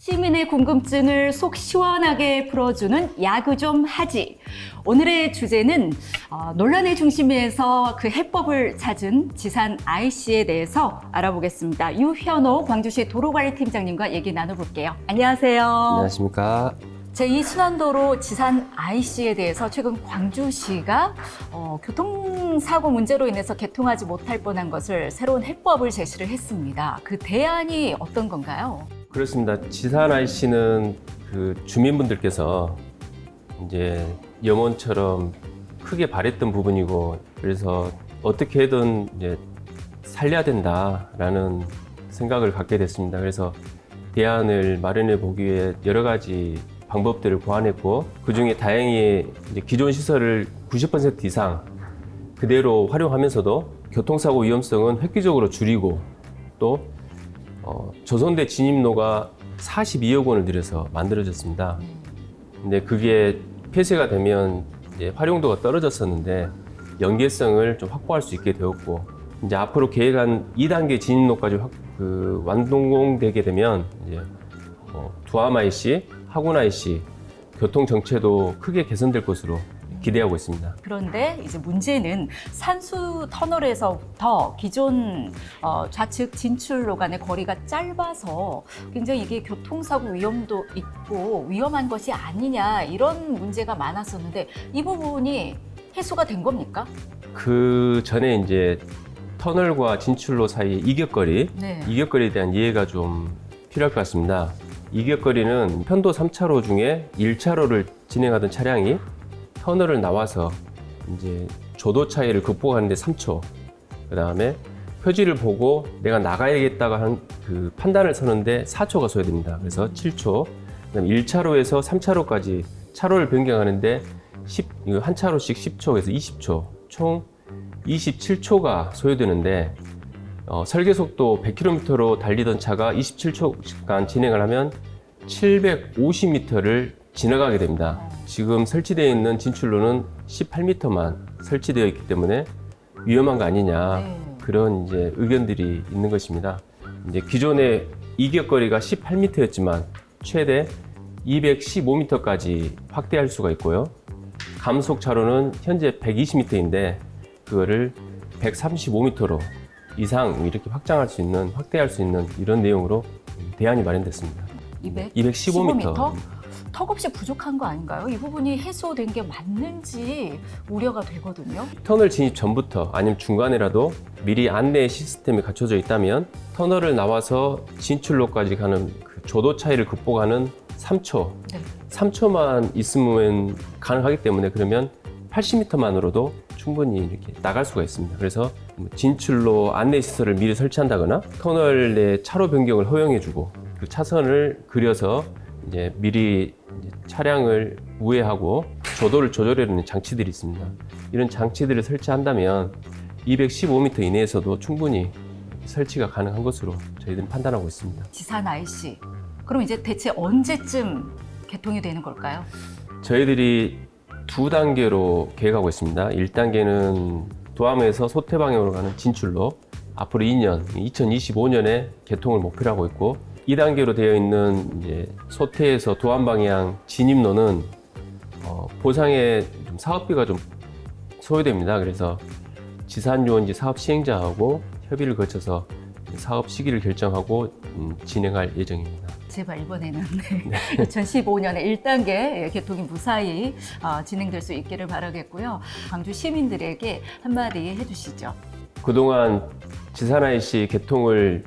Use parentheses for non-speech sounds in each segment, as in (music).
시민의 궁금증을 속 시원하게 풀어주는 야구 좀 하지. 오늘의 주제는 어, 논란의 중심에서 그 해법을 찾은 지산 IC에 대해서 알아보겠습니다. 유현호 광주시 도로관리팀장님과 얘기 나눠볼게요. 안녕하세요. 안녕하십니까. 제2순환도로 지산 IC에 대해서 최근 광주시가 어, 교통사고 문제로 인해서 개통하지 못할 뻔한 것을 새로운 해법을 제시를 했습니다. 그 대안이 어떤 건가요? 그렇습니다. 지산 IC는 그 주민분들께서 이제 염원처럼 크게 바랬던 부분이고 그래서 어떻게든 이제 살려야 된다라는 생각을 갖게 됐습니다. 그래서 대안을 마련해 보기 위해 여러 가지 방법들을 고안했고 그 중에 다행히 기존 시설을 90% 이상 그대로 활용하면서도 교통사고 위험성은 획기적으로 줄이고 또 어, 조선대 진입로가 42억 원을 들여서 만들어졌습니다. 근데 그게 폐쇄가 되면 이제 활용도가 떨어졌었는데 연계성을 좀 확보할 수 있게 되었고 이제 앞으로 계획한 2단계 진입로까지 확, 그 완동되게 되면 이제 어, 두암 IC, 하군 IC 교통 정체도 크게 개선될 것으로 기대하고 있습니다. 그런데 이제 문제는 산수 터널에서부터 기존 어, 좌측 진출로 간의 거리가 짧아서 굉장히 이게 교통사고 위험도 있고 위험한 것이 아니냐 이런 문제가 많았었는데 이 부분이 해소가 된 겁니까? 그 전에 이제 터널과 진출로 사이의 이격거리, 네. 이격거리에 대한 이해가 좀 필요할 것 같습니다. 이격거리는 편도 3차로 중에 1차로를 진행하던 차량이 터널을 나와서 이제 조도 차이를 극복하는데 3초, 그 다음에 표지를 보고 내가 나가야겠다고 한 그 판단을 서는데 4초가 소요됩니다. 그래서 7초, 그다음 1차로에서 3차로까지 차로를 변경하는데 10, 이거 한 차로씩 10초에서 20초, 총 27초가 소요되는데 어, 설계 속도 100km로 달리던 차가 27초간 진행을 하면 750m를 지나가게 됩니다. 지금 설치되어 있는 진출로는 18m만 설치되어 있기 때문에 위험한 거 아니냐 네. 그런 이제 의견들이 있는 것입니다. 이제 기존의 이격 거리가 18m였지만 최대 215m까지 확대할 수가 있고요. 감속 차로는 현재 120m인데 그거를 135m로 이상 이렇게 확장할 수 있는 확대할 수 있는 이런 내용으로 대안이 마련됐습니다. 200? 215m. 턱없이 부족한 거 아닌가요? 이 부분이 해소된 게 맞는지 우려가 되거든요. 터널 진입 전부터 아니면 중간에라도 미리 안내 시스템이 갖춰져 있다면 터널을 나와서 진출로까지 가는 그 조도 차이를 극복하는 3초, 네. 3초만 있으면 가능하기 때문에 그러면 80m만으로도 충분히 이렇게 나갈 수가 있습니다. 그래서 뭐 진출로 안내 시설을 미리 설치한다거나 터널 내 차로 변경을 허용해주고 그 차선을 그려서 이제 미리 차량을 우회하고 조도를 조절해주는 장치들이 있습니다. 이런 장치들을 설치한다면 215m 이내에서도 충분히 설치가 가능한 것으로 저희들은 판단하고 있습니다. 지산 IC. 그럼 이제 대체 언제쯤 개통이 되는 걸까요? 저희들이 두 단계로 계획하고 있습니다. 1단계는 도암에서 소태 방향으로 가는 진출로 앞으로 2년, 2025년에 개통을 목표로 하고 있고 2단계로 되어 있는 이제 소태에서 도암 방향 진입로는 어, 보상에 좀 사업비가 좀 소요됩니다. 그래서 지산유원지 사업 시행자하고 협의를 거쳐서 사업 시기를 결정하고 음, 진행할 예정입니다. 제발 이번에는 (laughs) 네. 2015년에 1단계 개통이 무사히 어, 진행될 수 있기를 바라겠고요. 광주 시민들에게 한마디 해주시죠. 그동안 지산IC 개통을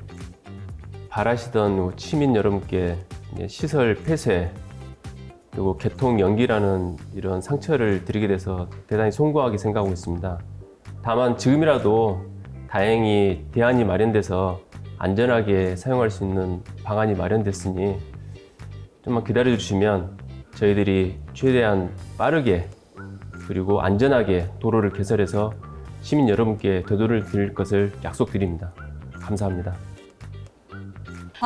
바라시던 시민 여러분께 시설 폐쇄 그리고 개통 연기라는 이런 상처를 드리게 돼서 대단히 송구하게 생각하고 있습니다. 다만 지금이라도 다행히 대안이 마련돼서 안전하게 사용할 수 있는 방안이 마련됐으니 좀만 기다려 주시면 저희들이 최대한 빠르게 그리고 안전하게 도로를 개설해서 시민 여러분께 드릴 것을 약속드립니다. 감사합니다.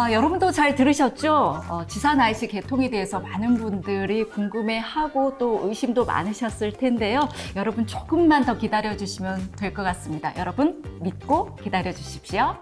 아, 여러분도 잘 들으셨죠? 어, 지산 IC 개통에 대해서 많은 분들이 궁금해하고 또 의심도 많으셨을 텐데요. 여러분 조금만 더 기다려 주시면 될 것 같습니다. 여러분 믿고 기다려 주십시오.